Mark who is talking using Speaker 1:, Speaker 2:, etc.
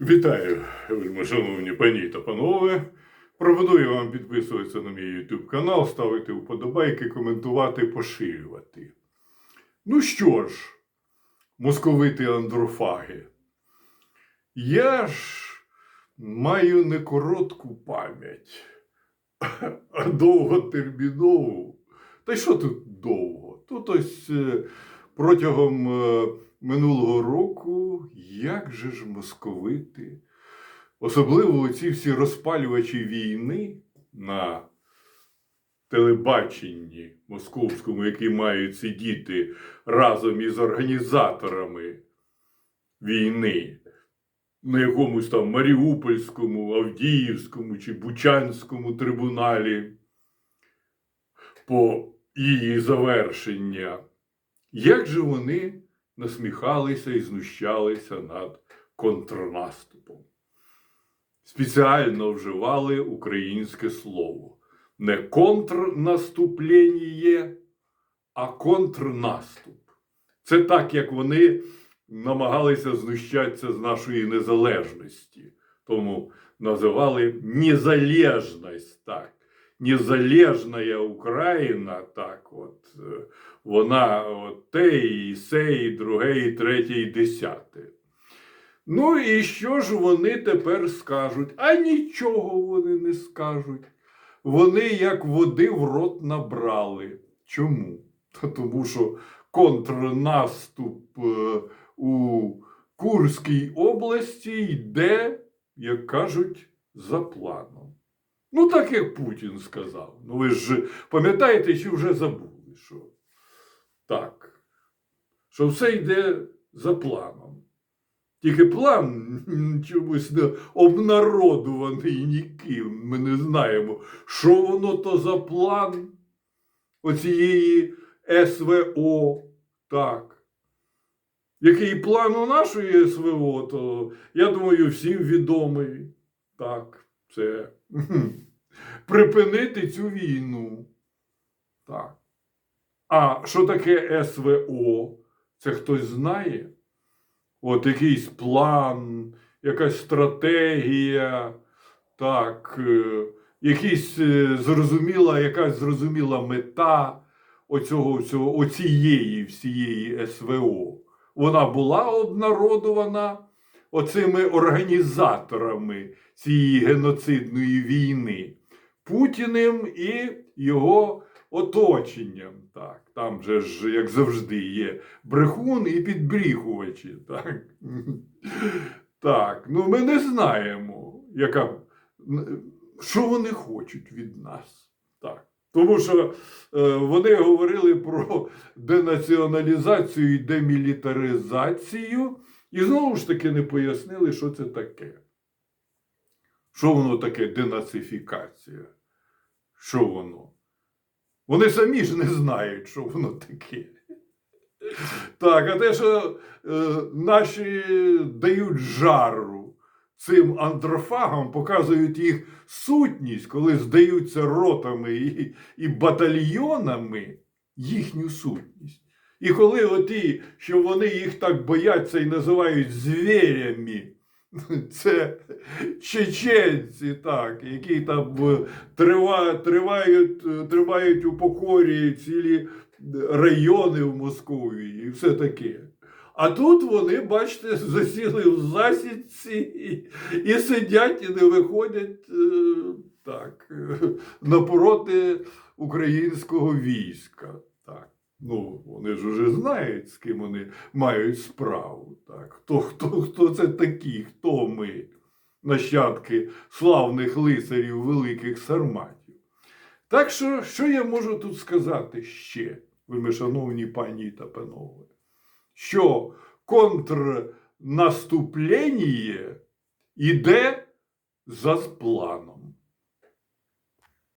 Speaker 1: Вітаю, шановні пані та панове. Пропоную вам підписуватися на мій YouTube канал, ставити вподобайки, коментувати, поширювати. Ну що ж, московити андрофаги, я ж маю не коротку пам'ять, а довготермінову. Та й що тут довго? Тут ось е, протягом е, минулого року, як же ж московити, особливо ці всі розпалювачі війни на телебаченні московському, які мають сидіти разом із організаторами війни на якомусь там Маріупольському, Авдіївському чи Бучанському трибуналі по її завершення. Як же вони насміхалися і знущалися над контрнаступом? Спеціально вживали українське слово. Не контрнаступлення, а контрнаступ. Це так, як вони намагалися знущатися з нашої незалежності. Тому називали незалежність так. Незалежна Україна, так от. е, Вона от те, і се, і друге, і третє, і десяте. Ну і що ж вони тепер скажуть? А нічого вони не скажуть. Вони як води в рот набрали. Чому? Та тому що контрнаступ е, у Курській області йде, як кажуть, за планом. Ну, так як Путін сказав. Ну, ви ж пам'ятаєте, чи вже забули, що так, що все йде за планом. Тільки план чомусь не обнародуваний ніким. Ми не знаємо, що воно то за план оцієї СВО. Так. Який план у нашої СВО, то я думаю, всім відомий. Так, це припинити цю війну. Так. А що таке СВО? Це хтось знає? От якийсь план, якась стратегія, так, е, якісь е, зрозуміла, якась зрозуміла мета оцього, цього, оцієї всієї СВО. Вона була обнародована оцими організаторами цієї геноцидної війни, Путіним і його оточенням. Так, там же ж, як завжди, є брехун і підбріхувачі. Так, так ну ми не знаємо, яка, що вони хочуть від нас. Так. Тому що е, вони говорили про денаціоналізацію і демілітаризацію, і знову ж таки не пояснили, що це таке. Що воно таке денацифікація? Що воно? Вони самі ж не знають, що воно таке. Так, а те, що е, наші дають жару цим андрофагам, показують їх сутність, коли здаються ротами і, і батальйонами їхню сутність. І коли оті, що вони їх так бояться і називають звірями, це чеченці, так, які там е, трива, тривають, е, у покорі цілі райони в Московії і все таке. А тут вони, бачите, засіли в засідці і, і сидять і не виходять е, так, напроти українського війська. Ну, вони ж уже знають, з ким вони мають справу. Так. Хто, хто, хто це такі, хто ми, нащадки славних лицарів великих сарматів. Так що, що я можу тут сказати ще, вельми шановні пані та панове? Що контрнаступлення йде за планом.